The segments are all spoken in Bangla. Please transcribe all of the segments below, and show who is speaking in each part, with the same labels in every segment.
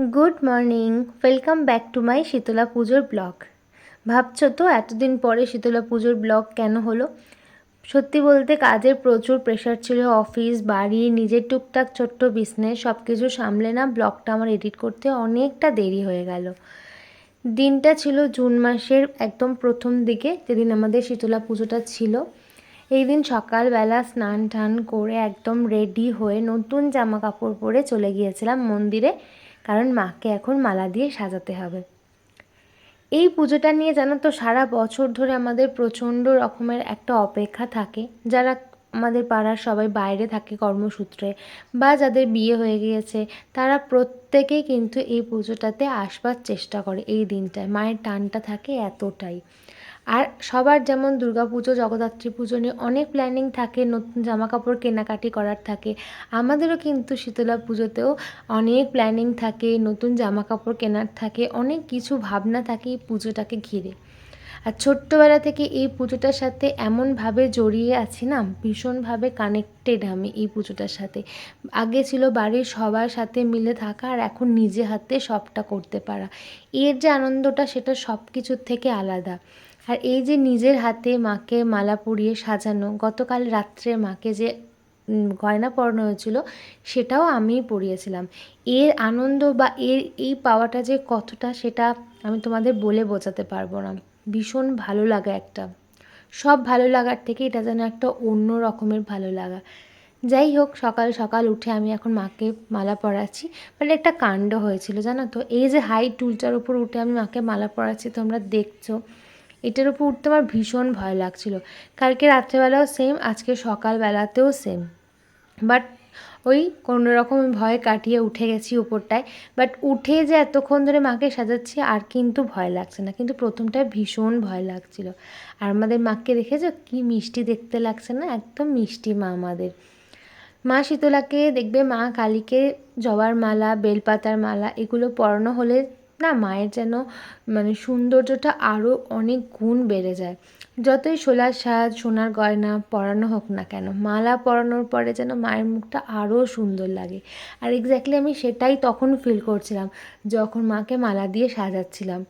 Speaker 1: Good morning, welcome back to my Shitala পুজোর ব্লগ। ভাবছ তো এতদিন পরে শীতলা পুজোর ব্লগ কেন হলো? সত্যি বলতে কাজের প্রচুর প্রেশার ছিল অফিস বাড়ি, নিজের টুকটাক ছোট্ট বিজনেস সব কিছু সামলে না ব্লগটা আমার এডিট করতে অনেকটা দেরি হয়ে গেল। দিনটা ছিল জুন মাসের একদম প্রথম দিকে যেদিন আমাদের শীতলা পুজোটা ছিল। এই দিন সকালবেলা স্নান টান করে একদম রেডি হয়ে নতুন জামা কাপড় পরে চলে গিয়েছিলাম মন্দিরে। কারণ মাকে এখন মালা দিয়ে সাজাতে হবে। এই পুজোটা নিয়ে জানো তো, সারা বছর ধরে আমাদের প্রচণ্ড রকমের একটা অপেক্ষা থাকে। যারা আমাদের পাড়ার সবাই বাইরে থাকে কর্মসূত্রে বা যাদের বিয়ে হয়ে গিয়েছে, তারা প্রত্যেকেই কিন্তু এই পুজোটাতে আসবার চেষ্টা করে এই দিনটায়। মায়ের টানটা থাকে এতটাই। আর সবার যেমন পুজো জগদ্ধাত্রী পুজো নিয়ে অনেক প্ল্যানিং থাকে, নতুন জামা কাপড় কেনাকাটি করার থাকে, আমাদেরও কিন্তু শীতলা পুজোতেও অনেক প্ল্যানিং থাকে, নতুন জামা কাপড় কেনার থাকে, অনেক কিছু ভাবনা থাকে এই পুজোটাকে ঘিরে। আর ছোট্টবেলা থেকে এই পুজোটার সাথে এমনভাবে জড়িয়ে আছি না, ভীষণভাবে কানেক্টেড আমি এই পুজোটার সাথে। আগে ছিল বাড়ির সবার সাথে মিলে থাকা আর এখন নিজে হাতে সবটা করতে পারা। এর যে আনন্দটা সেটা সব কিছুর থেকে আলাদা। আর এই যে নিজের হাতে মাকে মালা পরিয়ে সাজানো, গতকাল রাত্রে মাকে যে গয়না পরানো হয়েছিল, সেটাও আমিই পরিয়েছিলাম। এর আনন্দ বা এর এই পাওয়াটা যে কতটা, সেটা আমি তোমাদের বলে বোঝাতে পারব না। ভীষণ ভালো লাগা একটা। সব ভালো লাগার থেকে এটা যেন একটা অন্য রকমের ভালো লাগা। যাই হোক, সকাল সকাল উঠে আমি এখন মাকে মালা পরাচ্ছি। মানে একটা কাণ্ড হয়েছিল, জানো তো? এই যে হাই টুলটার উপর উঠে আমি মাকে মালা পরাচ্ছি, তোমরা দেখছ। এটার উপর উঠতে আমার ভীষণ ভয় লাগছিল। কালকে রাত্রেবেলাও সেম আজকে সকালবেলাতেও সেম বাট ওই কোনো রকম ভয় কাটিয়ে উঠে গেছি উপরটায়। বাট উঠে যে এতক্ষণ ধরে মাকে সাজাচ্ছি, আর কিন্তু ভয় লাগছে না। কিন্তু প্রথমটায় ভীষণ ভয় লাগছিল। আর আমাদের মাকে দেখেছ? কি মিষ্টি দেখতে লাগছে না? একদম মিষ্টি মা আমাদের। মা শীতলাকে দেখবে, মা কালীকে জবার মালা, বেলপাতার মালা, এগুলো পরানো হলে না, মায়ের যেন মানে সৌন্দর্যটা আরও অনেক গুণ বেড়ে যায়। যতই সোলার সাজ, সোনার গয়না পরানো হোক না কেন, মালা পরানোর পরে যেন মায়ের মুখটা আরও সুন্দর লাগে। আর এক্স্যাক্টলি আমি সেটাই তখন ফিল করছিলাম, যখন মাকে মালা দিয়ে সাজাচ্ছিলাম।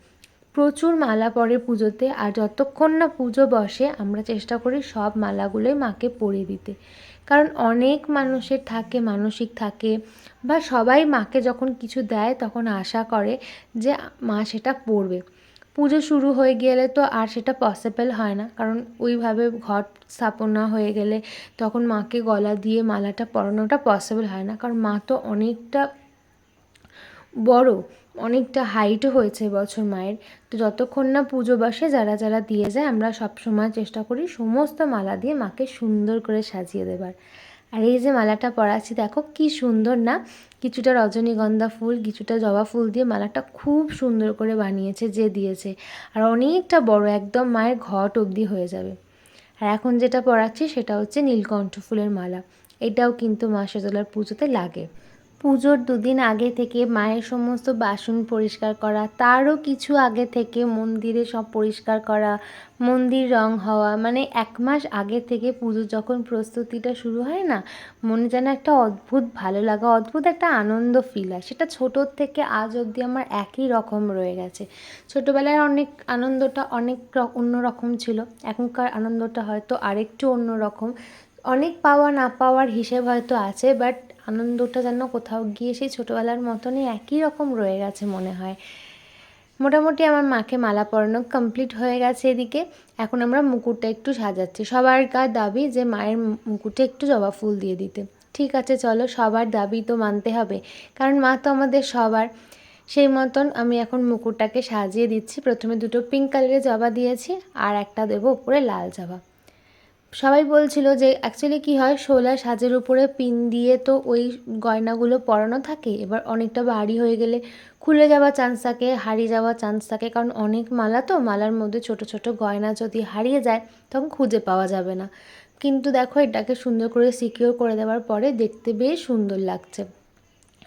Speaker 1: প্রচুর মালা পরে পুজোতে আর যতক্ষণ না পুজো বসে, আমরা চেষ্টা করি সব মালাগুলোই মাকে পরিয়ে দিতে। কারণ অনেক মানুষের থাকে, মানসিক থাকে বা সবাই মাকে যখন কিছু দেয় তখন আশা করে যে মা সেটা পড়বে পুজো শুরু হয়ে গেলে তো আর সেটা পসিবল হয় না। কারণ ওইভাবে ঘট স্থাপনা হয়ে গেলে তখন মাকে গলা দিয়ে মালাটা পরানোটা পসিবল হয় না। কারণ মা তো অনেকটা বড়, অনেকটা হাইটও হয়েছে বছর মায়ের। তো যতক্ষণ না পুজো বসে, যারা যারা দিয়ে যায়, আমরা সব সময় চেষ্টা করি সমস্ত মালা দিয়ে মাকে সুন্দর করে সাজিয়ে দেবার। আর এই যে মালাটা পরাচ্ছি, দেখো কি সুন্দর না? কিছুটা রজনীগন্ধা ফুল, কিছুটা জবা ফুল দিয়ে মালাটা খুব সুন্দর করে বানিয়েছে, যে দিয়েছে। আর অনেকটা বড়, একদম মায়ের ঘট অবধি হয়ে যাবে। আর এখন যেটা পরাচ্ছি, সেটা হচ্ছে নীলকণ্ঠ ফুলের মালা। এটাও কিন্তু মা শীতলার পুজোতে লাগে। পুজোর দুদিন আগে থেকে মায়ের সমস্ত বাসন পরিষ্কার করা, তারও কিছু আগে থেকে মন্দিরে সব পরিষ্কার করা, মন্দির রং হওয়া মানে এক মাস আগে থেকে পুজোর যখন প্রস্তুতিটা শুরু হয় না, মনে যেন একটা অদ্ভুত ভালো লাগা, অদ্ভুত একটা আনন্দ ফিল হয়। সেটা ছোটোর থেকে আজ অবধি আমার একই রকম রয়ে গেছে। ছোটোবেলায় অনেক আনন্দটা অনেক অন্য রকম ছিল, এখনকার আনন্দটা হয়তো আরেকটু অন্য রকম। অনেক পাওয়া না পাওয়ার হিসেব হয়তো আছে বাট আনন্দটা যেন কোথাও গিয়ে সেই ছোটোবেলার মতনই একই রকম রয়ে গেছে মনে হয়। মোটামুটি আমার মাকে মালা পরানো কমপ্লিট হয়ে গেছে এদিকে। এখন আমরা মুকুটটা একটু সাজাচ্ছি। সবার কার দাবি যে মায়ের মুকুটে একটু জবা ফুল দিয়ে দিতে। ঠিক আছে, চলো সবার দাবি তো মানতে হবে। কারণ মা তো আমাদের সবার। সেই মতন আমি এখন মুকুটটাকে সাজিয়ে দিচ্ছি। প্রথমে দুটো পিঙ্ক কালারের জবা দিয়েছি আর একটা দেবো উপরে লাল জবা। সবাই বলছিল যে অ্যাকচুয়ালি কি হয়? শোলা সাজের উপরে পিন দিয়ে তো ওই গয়নাগুলো পরানো থাকে। এবার অনেকটা ভারী হয়ে গেলে খুলে যাওয়ার চান্স থাকে, হারিয়ে যাওয়ার চান্স থাকে। কারণ অনেক মালা তো, মালার মধ্যে ছোট ছোট গয়না যদি হারিয়ে যায়, তখন খুঁজে পাওয়া যাবে না। কিন্তু দেখো, এটাকে সুন্দর করে সিকিওর করে দেওয়ার পরে দেখতে বেশ সুন্দর লাগছে।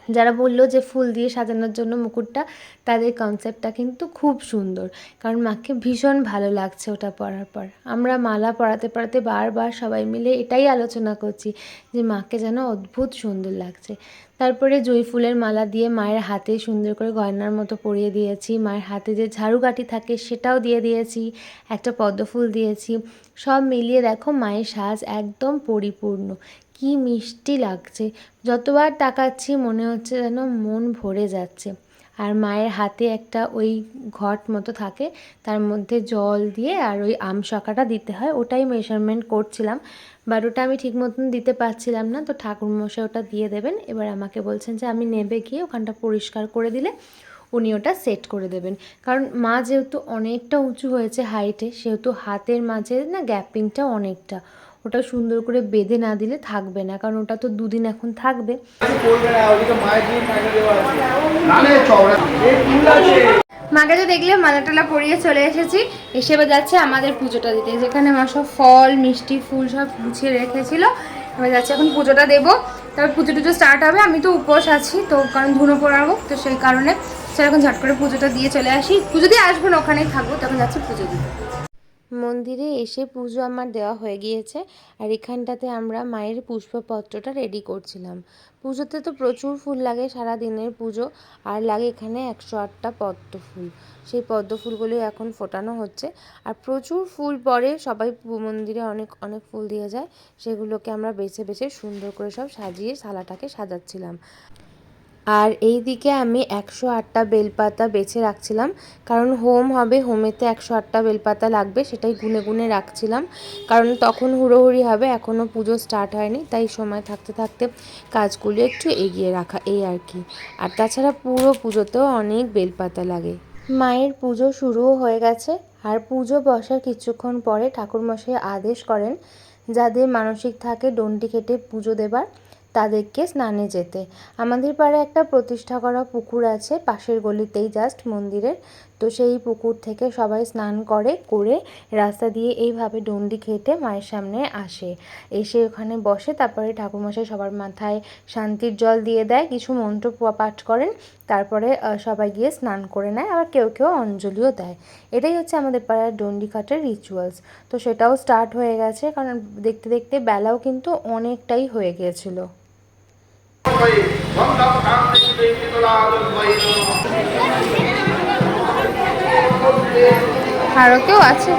Speaker 1: যারা বলল যে ফুল দিয়ে সাজানোর জন্য মুকুটটা, তাদের কনসেপ্টটা কিন্তু খুব সুন্দর। কারণ মাকে ভীষণ ভালো লাগছে ওটা পরার পর। আমরা মালা পরাতে পরাতে বারবার সবাই মিলে এটাই আলোচনা করছি যে মাকে যেন অদ্ভুত সুন্দর লাগছে। তারপরে জুঁই ফুলের মালা দিয়ে মায়ের হাতে সুন্দর করে গয়নার মতো পরিয়ে দিয়েছি। মায়ের হাতে যে ঝাড়ুকাঠি থাকে সেটাও দিয়ে দিয়েছি। একটা পদ্ম ফুল দিয়েছি। সব মিলিয়ে দেখো মায়ের সাজ একদম পরিপূর্ণ। কি মিষ্টি লাগছে। যতবার তাকাচ্ছি মনে হচ্ছে যেন মন ভরে যাচ্ছে। আর মায়ের হাতে একটা ওই ঘট মতো থাকে, তার মধ্যে জল দিয়ে আর ওই আম শাকাটা দিতে হয়। ওটাই মেজারমেন্ট করছিলাম বাট ওটা আমি ঠিক মতন দিতে পারছিলাম না। তো ঠাকুরমশাই ওটা দিয়ে দেবেন। এবার আমাকে বলছেন যে, আমি নেবে গিয়ে ওখানটা পরিষ্কার করে দিলে উনি ওটা সেট করে দেবেন। কারণ মা যেহেতু অনেকটা উঁচু হয়েছে হাইটে সেহেতু হাতের মাঝে না গ্যাপিংটা অনেকটা। ওটা সুন্দর করে বেঁধে না দিলে থাকবে না, কারণ ওটা তো দুদিন এখন থাকবে। মাকে তো দেখলে মালা টালা পরিয়ে চলে এসেছি, এসে এবার যাচ্ছে আমাদের পুজোটা দিতে। যেখানে মা সব ফল, মিষ্টি, ফুল সব গুছিয়ে রেখেছিল। এবার যাচ্ছে এখন পুজোটা দেবো। তারপর পুজো টুজো স্টার্ট হবে। আমি তো উপোস আছি, তো কারণ ধুনো পড়াবো তো সেই কারণে। এখন ঝট করে পুজোটা দিয়ে চলে আসি। পুজো দিয়ে আসব না, ওখানেই থাকব, তখন যাচ্ছে পুজো দিতে। মন্দিরে এসে পুজো আমার দেওয়া হয়ে গিয়েছে আর এখানটাতে আমরা মায়ের পুষ্পপত্রটা রেডি করছিলাম। পুজোতে তো প্রচুর ফুল লাগে সারা দিনের পুজো আর লাগে এখানে একশো আটটা পদ্ম ফুল সেই পদ্ম ফুলগুলি এখন ফোটানো হচ্ছে আর প্রচুর ফুল পরে সবাই মন্দিরে অনেক অনেক ফুল দিয়ে যায়। সেগুলোকে আমরা বেছে বেছে সুন্দর করে সব সাজিয়ে থালাটাকে সাজাচ্ছিলাম। আর এই দিকে আমি একশো আটটা বেলপাতা বেছে রাখছিলাম। কারণ হোম হবে, হোমেতে একশো আটটা বেলপাতা লাগবে, সেটাই গুনে গুনে রাখছিলাম। কারণ তখন হুড়োহুড়ি হবে এখনও পুজো স্টার্ট হয়নি, তাই সময় থাকতে থাকতে কাজগুলো একটু এগিয়ে রাখা, এই আর কি। আর তাছাড়া পুরো পুজোতেও অনেক বেলপাতা লাগে। মায়ের পুজো শুরুও হয়ে গেছে, আর পুজো বসার কিছুক্ষণ পরে ঠাকুরমশাই আদেশ করেন, যাদের মানসিক থাকে, ডন্ডি কেটে পুজো দেবার। তাদেরকে স্নানে যেতে। আমাদের পাড়ায় একটা প্রতিষ্ঠা করা পুকুর আছে, পাশের গলিতেই জাস্ট মন্দিরের। তো সেই পুকুর থেকে সবাই স্নান করে করে রাস্তা দিয়ে এইভাবে ডন্ডি খেটে মায়ের সামনে আসে। এসে ওখানে বসে, তারপরে ঠাকুরমশাই সবার মাথায় শান্তির জল দিয়ে দেয়, কিছু মন্ত্র পাঠ করেন, তারপরে সবাই গিয়ে স্নান করে নেয়, আবার কেউ কেউ অঞ্জলিও দেয়। এটাই হচ্ছে আমাদের পাড়ার ডন্ডি কাটার রিচুয়ালস তো সেটাও স্টার্ট হয়ে গেছে, কারণ দেখতে দেখতে বেলাও কিন্তু অনেকটাই হয়ে গিয়েছিল। আরও কেউ আছে।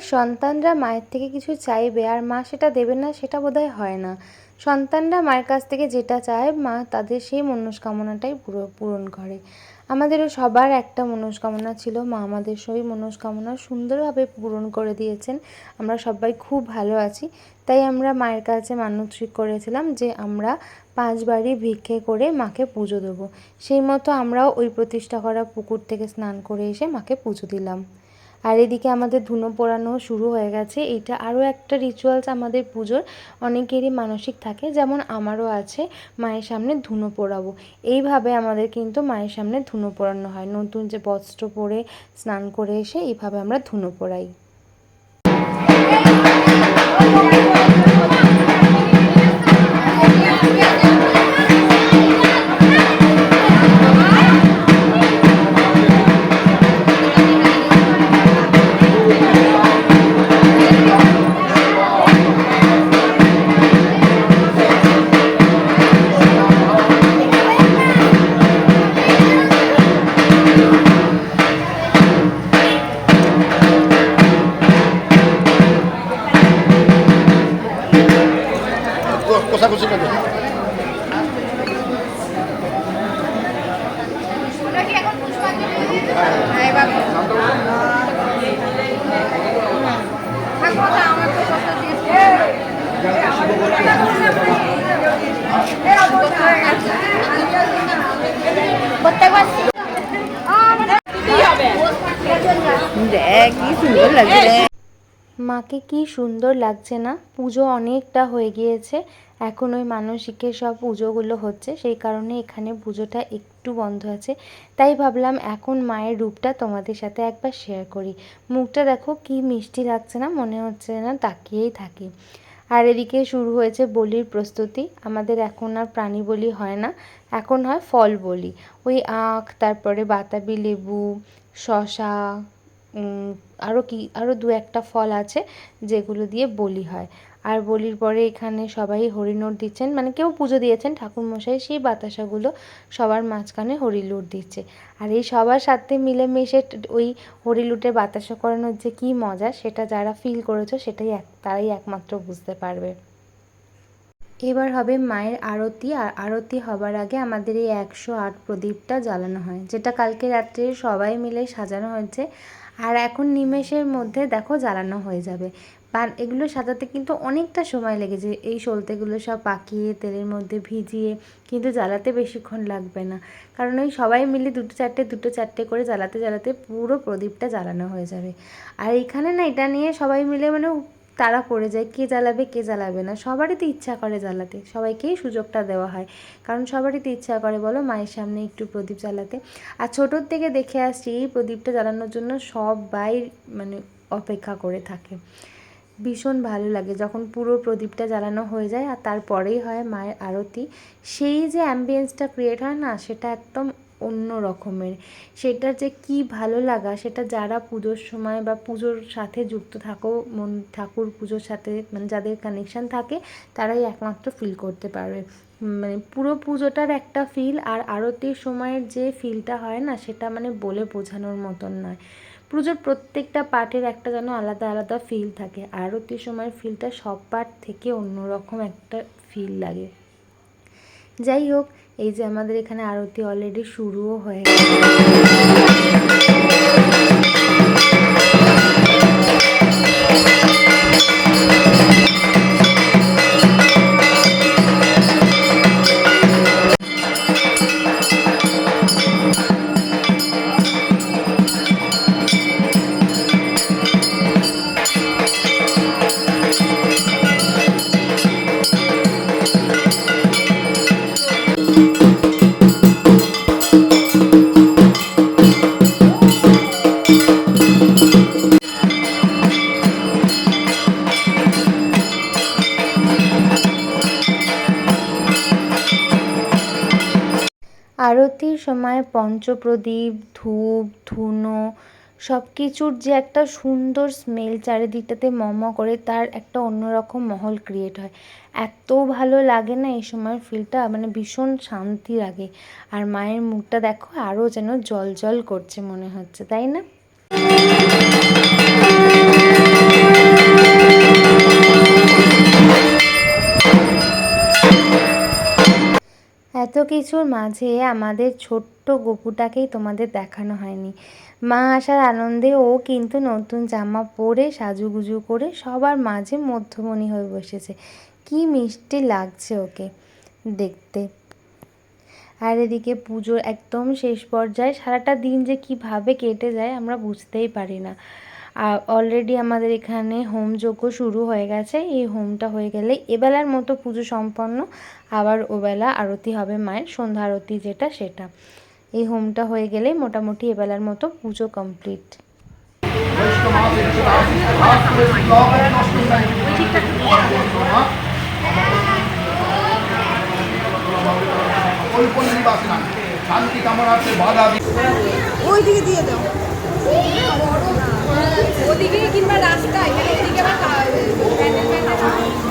Speaker 1: সন্তানরা মায়ের থেকে কিছু চাইবে আর মা সেটা দেবে না, সেটা বোধহয় হয় না। সন্তানরা মায়ের কাছ থেকে যেটা চায়, মা তাদের সেই মনস্কামনাটাই পুরো পূরণ করে। আমাদেরও সবার একটা মনস্কামনা ছিল, মা আমাদের সেই মনস্কামনা সুন্দরভাবে পূরণ করে দিয়েছেন। আমরা সবাই খুব ভালো আছি। তাই আমরা মায়ের কাছে মানসিক করেছিলাম যে আমরা পাঁচবারই ভিক্ষে করে মাকে পুজো দেবো। সেই মতো আমরাও ওই প্রতিষ্ঠা করা পুকুর থেকে স্নান করে এসে মাকে পুজো দিলাম। আর এদিকে আমাদের ধুনো পোড়ানো শুরু হয়ে গেছে। এটা আরও একটা রিচুয়ালস আমাদের পুজোর অনেকেরই মানসিক থাকে, যেমন আমারও আছে, মায়ের সামনে ধুনো পোড়াবো। এইভাবে আমাদের কিন্তু মায়ের সামনে ধুনো পোড়ানো হয়। নতুন যে বস্ত্র পরে স্নান করে এসে এইভাবে আমরা ধুনো পোড়াই।
Speaker 2: কোষাকুষি করে
Speaker 3: হ্যাঁ, এবার থাকব না, আমার তো সব দেখ কি সুন্দর লাগছে রে।
Speaker 1: মাকে কি সুন্দর লাগছে না? পুজো অনেকটা হয়ে গিয়েছে। এখন ওই মানসিকের সব পুজোগুলো হচ্ছে, সেই কারণে এখানে পুজোটা একটু বন্ধ আছে। তাই ভাবলাম এখন মায়ের রূপটা তোমাদের সাথে একবার শেয়ার করি। মুখটা দেখো কি মিষ্টি লাগছে না, মনে হচ্ছে না তাকিয়েই থাকি। আর এদিকে শুরু হয়েছে বলির প্রস্তুতি। আমাদের এখন আর প্রাণী বলি হয় না, এখন হয় ফল বলি। ওই আখ, তারপরে বাতাবি লেবু শশা আরও কি আরও দু একটা ফল আছে যেগুলো দিয়ে বলি হয়। আর বলির পরে এখানে সবাই হরিনোট দিচ্ছেন মানে কেউ পুজো দিয়েছেন, ঠাকুরমশাই সেই বাতাসাগুলো সবার মাঝখানে হরিলুট দিচ্ছে। আর এই সবার সাথে মিলেমিশে ওই হরিলুটে বাতাসা করানোর যে কী মজা, সেটা যারা ফিল করেছ সেটাই এক, তারাই একমাত্র বুঝতে পারবে। এবার হবে মায়ের আরতি, আর আরতি হবার আগে আমাদের এই একশো আট প্রদীপটা জ্বালানো হয়, যেটা কালকে রাত্রে সবাই মিলে সাজানো হয়েছে। আর এখন নিমেষের মধ্যে দেখো জ্বালানো হয়ে যাবে। পান এগুলো সাজাতে কিন্তু অনেকটা সময় লেগেছে। এই সলতেগুলো সব পাকিয়ে তেলের মধ্যে ভিজিয়ে কিন্তু জ্বালাতে বেশিক্ষণ লাগবে না। কারণ ওই সবাই মিলে দুটো চারটে দুটো চারটে করে জ্বালাতে জ্বালাতে পুরো প্রদীপটা জ্বালানো হয়ে যাবে। আর এখানে না এটা নিয়ে সবাই মিলে মানে তারা পড়ে যায়, কে জ্বালাবে কে জ্বালাবে না। সবারই তো ইচ্ছা করে জ্বালাতে, সবাইকেই সুযোগটা দেওয়া হয়। কারণ সবারই তো ইচ্ছা করে, বলো, মায়ের সামনে একটু প্রদীপ জ্বালাতে। আর ছোটোর থেকে দেখে আসছি, এই প্রদীপটা জ্বালানোর জন্য সবাই মানে অপেক্ষা করে থাকে। ভীষণ ভালো লাগে যখন পুরো প্রদীপটা জ্বালানো হয়ে যায় আর তারপরেই হয় মায়ের আরতি। সেই যে অ্যাম্বিয়েন্সটা ক্রিয়েট হয় না, সেটা একদম অন্য রকমের। সেটার যে কি ভালো লাগা, সেটা যারা পুজোর সময় বা পুজোর সাথে যুক্ত থাকো, মন, ঠাকুর পুজোর সাথে মানে যাদের কানেকশান থাকে, তারাই একমাত্র ফিল করতে পারবে। মানে পুরো পুজোটার একটা ফিল আর আরতির সময়ের যে ফিলটা হয় না, সেটা মানে বলে বোঝানোর মতন নয়। পুজোর প্রত্যেকটা পার্টের একটা যেন আলাদা আলাদা ফিল থাকে। আরতির সময়ের ফিলটা সব পার্ট থেকে অন্যরকম একটা ফিল লাগে। যাই হোক এই যে আমাদের এখানে আরতি অলরেডি শুরুও হয়ে গেছে। পঞ্চপ্রদীপ, ধূপ, ধুনো সব কিছুর যে একটা সুন্দর স্মেল চারিদিকটাতে মম করে তার একটা অন্যরকম মহল ক্রিয়েট হয়। এত ভালো লাগে না এই সময়ের ফিলটা মানে ভীষণ শান্তি লাগে। আর মায়ের মুখটা দেখো আরও যেন জল জল করছে মনে হচ্ছে, তাই না? এত কিছুর মাঝে আমাদের ছোট্ট গপুটাকেই তোমাদের দেখানো হয়নি। মা আসার আনন্দে ও কিন্তু নতুন জামা পরে সাজুগুজু করে সবার মাঝে মধ্যমণি হয়ে বসেছে। কি মিষ্টি লাগছে ওকে দেখতে। আর এদিকে পুজোর একদম শেষ পর্যায়ে সারাটা দিন যে কীভাবে কেটে যায় আমরা বুঝতেই পারি না। আর অলরেডি আমাদের এখানে হোমযজ্ঞ শুরু হয়ে গেছে। এই হোমটা হয়ে গেলে এবেলার মতো পুজো সম্পন্ন। আবার ওবেলা আরতি হবে মায়ের, সন্ধ্যা আরতি যেটা সেটা। এই হোমটা হয়ে গেলেই মোটামুটি এবেলার মতো পুজো কমপ্লিট
Speaker 2: শান্তি কামনাতে বাধা
Speaker 3: দিয়ে দাও।
Speaker 4: ওদিকে কিংবা রাস্তায় এখানে ওদিকে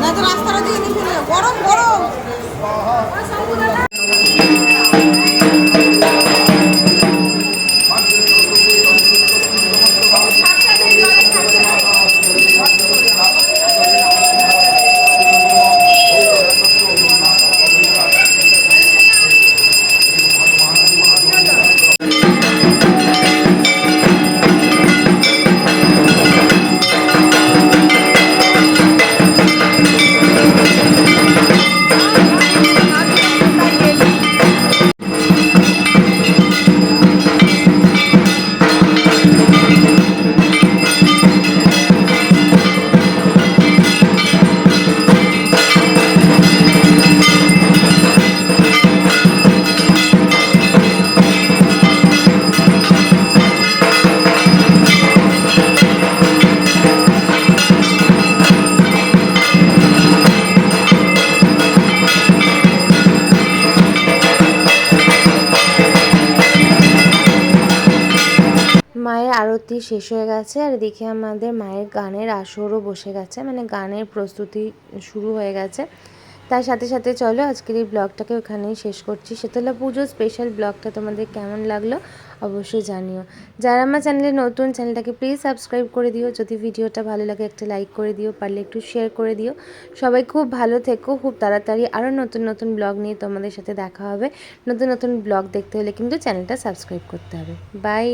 Speaker 3: না তো রাস্তার ওদিকে গরম গরম।
Speaker 1: আরতি শেষ হয়ে গেছে আর এদিকে আমাদের মায়ের গানের আসরও বসে গেছে মানে গানের প্রস্তুতি শুরু হয়ে গেছে। তার সাথে সাথে চলো আজকের এই ব্লগটাকে ওখানেই শেষ করছি। শীতলা পুজো স্পেশাল ব্লগটা তোমাদের কেমন লাগল অবশ্যই জানিও। যারা আমার চ্যানেলে নতুন চ্যানেলটাকে প্লিজ সাবস্ক্রাইব করে দিও। যদি ভিডিওটা ভালো লাগে একটা লাইক করে দিও, পারলে একটু শেয়ার করে দিও। সবাই খুব ভালো থেকো, খুব তাড়াতাড়ি আরও নতুন নতুন ব্লগ নিয়ে তোমাদের সাথে দেখা হবে। নতুন নতুন ব্লগ দেখতে হলে কিন্তু চ্যানেলটা সাবস্ক্রাইব করতে হবে। বাই